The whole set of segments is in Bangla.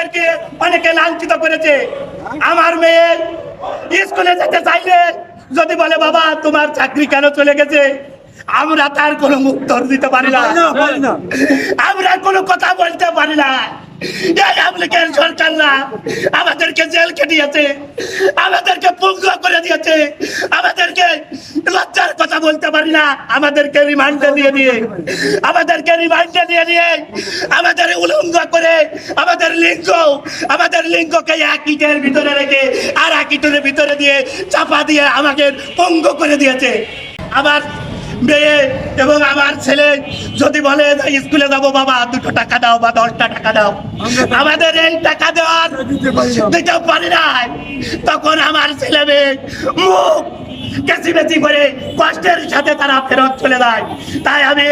আমাদেরকে অনেকে লাঞ্ছিত করেছে। আমার মেয়ে স্কুলে যেতে চাইলে যদি বলে বাবা তোমার চাকরি কেন চলে গেছে? আমরা তার কোনো উত্তর দিতে পারি না। আমরা কোনো কথা বলতে পারি না। আমাদেরকে জেল আমাদেরকে করে দিয়েছে, আমাদেরকে লজ্জার কথা বলতে আমাদেরকে আমাদেরকে আমাদের উলঙ্গ করে, আমাদের লিঙ্গ, আমাদের লিঙ্গকে এক ইটের ভিতরে রেখে আর এক ইটের ভিতরে দিয়ে চাপা দিয়ে আমাকে পঙ্গ করে দিয়েছে। আমার মেয়ে এবং আমার ছেলে যদি বলে স্কুলে যাব বাবা দুটো টাকা দাও বা দশটা টাকা দাও। আমাদের এই টাকা দেওয়ার দিতে পারি না। তখন আমার ছেলে মেয়ে মুখ করে কষ্টের সাথে তারা ফেরত চলে যায়। তাই আমি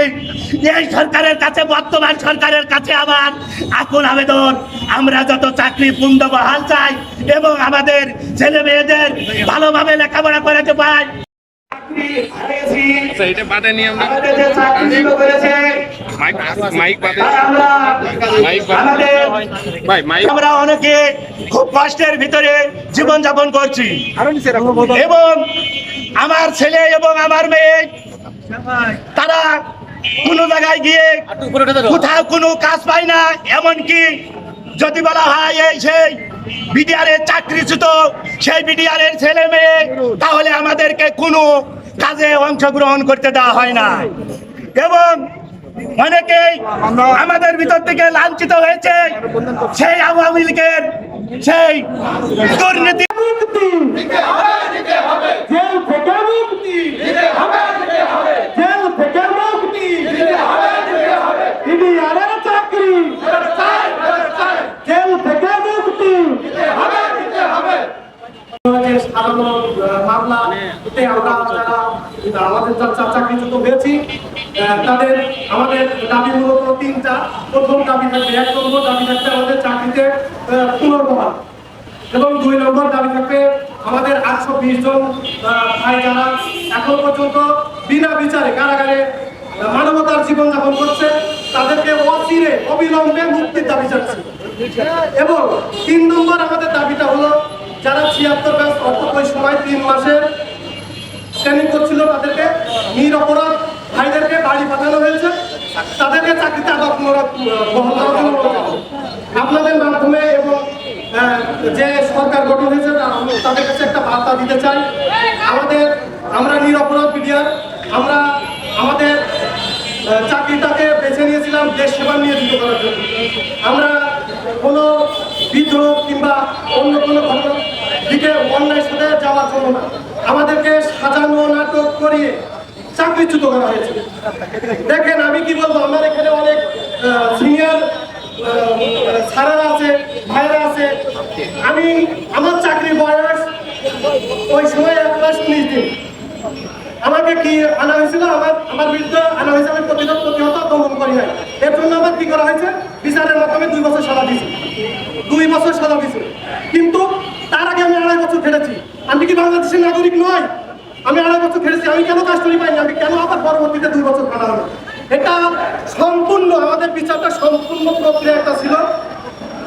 এই সরকারের কাছে বর্তমান সরকারের কাছে আমার আকুল আবেদন। আমরা যত চাকরি বহাল চাই এবং আমাদের ছেলে মেয়েদের ভালোভাবে লেখাপড়া করাতে পাই। আচ্ছা, এটা বাদে নিয়ে আমরা আমাদের যে চাকরিগুলো করেছে মাইক মাইক বাদে মাইক আমাদের ভাই মাইক আমরা অনেকে খুব কষ্টের ভিতরে জীবন যাপন করছি এবং আমার ছেলে এবং আমার মেয়ে তারা কোনো জায়গায় গিয়ে কোথাও কোনো কাজ পায় না এমনকি যদি বলা হয় এই সেই বিডিআরের চাকরিচ্যুত সেই বিডিআরের ছেলে মেয়ে তাহলে আমাদেরকে কোনো কাজে অংশগ্রহণ করতে দেওয়া হয় না। এবং অনেকেই আমাদের ভিতর থেকে লাঞ্ছিত হয়েছে, সেই আওয়ামী লীগের সেই দুর্নীতি। জেল থেকে মুক্তি। জেল থেকে মুক্তি ইডিআরের চাকরি জেল থেকে মুক্তি আমাদের সাধারণ আহ, এতে আমরা যারা আমাদের যারা চাকরিচ্যুত হয়েছি তাদের আমাদের দাবি মূলত তিনটা। প্রথম দাবি থাকবে, এক নম্বর দাবি থাকবে আমাদের চাকরিতে পুনর্বহাল। এবং দুই নম্বর দাবি থাকবে আমাদের বিশ জন ভাই যারা এখন পর্যন্ত বিনা বিচারে কারাগারে মানবতার করছে, তাদেরকে অচিরে, অবিলম্বে মুক্তির দাবি যাচ্ছে এবং তিন নম্বর আমাদের দাবিটা হলো, যারা ছিয়াত্তর ব্যাস অর্থাৎ ওই সময় তিন মাসের ট্রেনিং করছিল তাদেরকে নিরপরাধ ভাইদেরকে বাড়ি পাঠানো হয়েছে। তাদেরকে চাকরিতে আবার। আপনাদের মাধ্যমে এবং যে সরকার গঠন হয়েছে তাদের কাছে একটা বার্তা দিতে চাই। আমাদের, আমরা নিরপরাধ মিডিয়া আমরা আমাদের চাকরিটাকে বেছে নিয়েছিলাম, দেশ সেবা নিয়ে দিতে করার জন্য। আমরা কোনো বিদ্রোহ কিংবা অন্য কোনো ঘটনার দিকে অন্যায় সাথে যাওয়ার জন্য না। সাজানো নাটক করিয়ে চাকরিচ্যুত করা হয়েছে। দেখেন, আমি কি বলব, আমার এখানে অনেক সিনিয়র স্যারেরা আছে ভাইরা আছে। আমি, আমার চাকরির বয়স ওই সময় এক মাস উনিশ দিন। আমাকে কি আনা হয়েছিল? আমার আমার বিরুদ্ধে আনা হয়েছে, আমি প্রতিরোধ প্রতিহত, দমন করি নাই। এর জন্য আমার কি করা হয়েছে? বিচারের মাধ্যমে দুই বছর সাজা দিয়েছি। দুই বছর সাজা দিয়েছি। কিন্তু তার আগে আমি আড়াই বছর খেটেছি। আমি কি বাংলাদেশের নাগরিক নয়? আমি আড়াই বছর খেটেছি আমি কেন কাস্টডি পাইনি? আমি কেন আবার পরবর্তীতে দুই বছর কাটা হলো এটা সম্পূর্ণ, আমাদের বিচারটা সম্পূর্ণ প্রক্রিয়া একটা ছিল।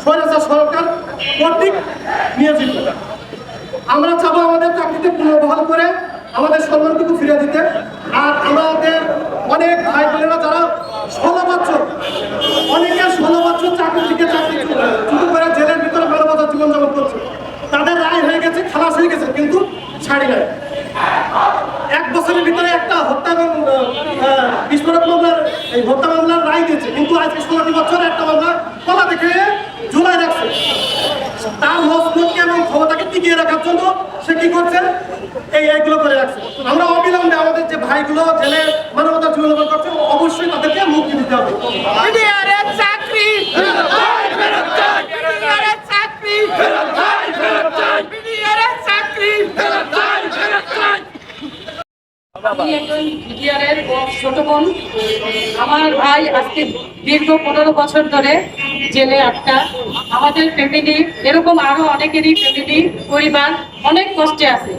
স্বৈরাচার সরকার কর্তৃক নিয়োজিত। আমরা চাবো আমাদের চাকরিতে পুনর্বহাল করে আমাদের সম্মানটুকু ফিরে দিতে। আর আমাদের অনেক ভাই বোনেরা যারা ষোলো বছর, অনেকে ষোলো বছর চাকরি থেকে চাকরি শুরু করে জেলের ভিতরে বারো বছর জীবনযাপন করছে। তাদের রায় হয়ে গেছে, খালাস হয়ে গেছে, কিন্তু ছাড়ি নাই এক বছরের ভিতরে একটা হত্যা এবং আহ, বিস্ফোরক মামলার এই হত্যা মামলার রায় দিয়েছে কিন্তু আজকে ষোলোটি বছর একটা মামলা কলা দেখে ঝুলাই রাখছে তার মজবুতকে এবং ক্ষমতাকে টিকিয়ে রাখার জন্য সে কি করছে? এই এইগুলো করে রাখছে। আমরা অবিলম্বে আমাদের যে ভাইগুলো জেলে মানবতার জীবনযাপন করছে অবশ্যই তাদেরকে মুক্তি দিতে হবে। বিডিআরের চাকরি। চাকরি। চাকরি। আমি একজন বিডিআরের ছোট বোন। আমার ভাই আজকে দীর্ঘ পনেরো বছর ধরে জেলে আটকা। আমাদের ফ্যামিলি, এরকম আরও অনেকেরই ফ্যামিলি, পরিবার অনেক কষ্টে আছে।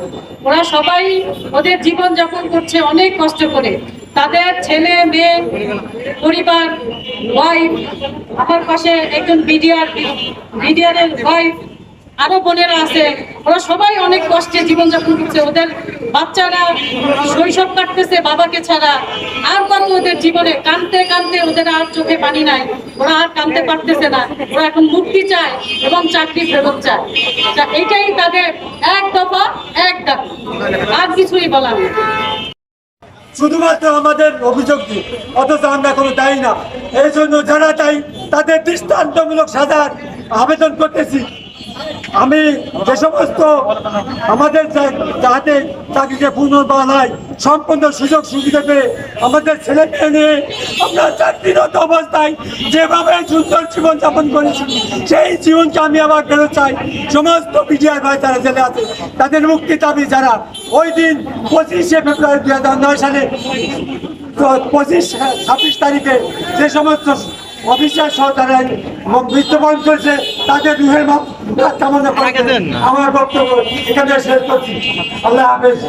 ওরা সবাই ওদের জীবন যাপন করছে অনেক কষ্ট করে। তাদের ছেলে, মেয়ে, পরিবার ওয়াইফ আমার পাশে একজন বিডিআর মিডিয়ারের ওয়াইফ আরও বোনেরা আছে, ওরা সবাই অনেক কষ্টে জীবনযাপন করছে। ওদের বাচ্চারা শৈশব কাটতেছে বাবাকে ছাড়া। আর কত ওদের জীবনে কানতে কানতে ওদের আর চোখে পানি নাই। ওরা আর কানতে পারতেছে না। ওরা এখন মুক্তি চায় এবং চাকরি ফেরত চায়। এটাই তাদের এক দফা, এক দাবি। আর কিছুই বলার শুধুমাত্র আমাদের অভিযোগ দিই অথচ আমরা কোনো দায়ী না। এই জন্য যারা দায়ী, তাদের দৃষ্টান্তমূলক সাজার আবেদন করতেছি। আমি যে সমস্ত আমাদের যাতে চাকরিকে পুনর্বহাল হয় সম্পূর্ণ সুযোগ সুবিধা পেয়ে আমাদের ছেলে মেয়ে নিয়ে আমরা চাকরিরত অবস্থায় যেভাবে সুন্দর জীবনযাপন করেছি, সেই জীবনকে আমি আবার ফেরত চাই। সমস্ত বিডিআর ভাই যারা জেলে আছে, তাদের মুক্তি দাবি যারা ওই দিন পঁচিশে ফেব্রুয়ারি দুই হাজার নয় সালে পঁচিশ, ছাব্বিশ তারিখে যে সমস্ত অফিসার সহ তারা মৃত্যুবরণ করেছে, তাদের রুহের আমার বক্তব্য এখানে শেষ করছি। আল্লাহ হাফেজ।